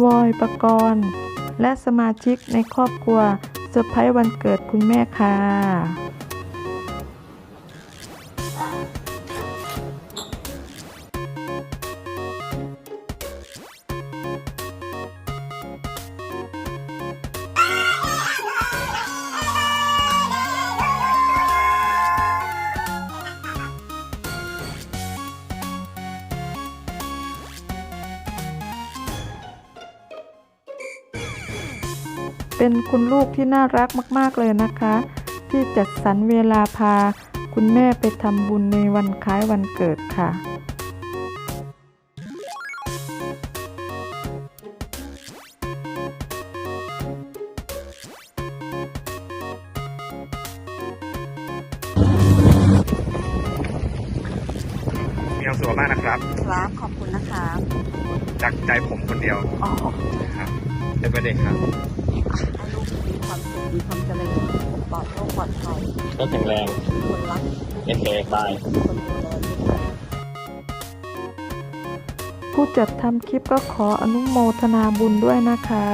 บอยประกรณ์และสมาชิกในครอบครัวเซอร์ไพรส์วันเกิดคุณแม่ค่ะ เป็นคุณลูกที่น่ารักมาก ๆ เลยนะคะ ที่จัดสรรเวลาพา คุณแม่ไปทำบุญในวันคล้ายวันเกิดค่ะ มีความสุขมากนะครับ ครับ ขอบคุณนะครับจากใจผมคนเดียวอ๋อ นะครับ เป็นประเด็นครับให้ลูกมีความสุขมีความเจริญปลอดโรคปลอดภัยก็แข็งแรงคนรักเอเคบายคนดูแลลูกผู้จัดทำคลิปก็ขออนุโมทนาบุญด้วยนะคะ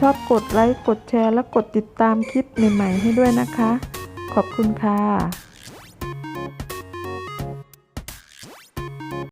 ชอบกดไลค์ กดแชร์ และกดติดตามคลิปใหม่ ๆ ให้ด้วยนะคะ ขอบคุณค่ะ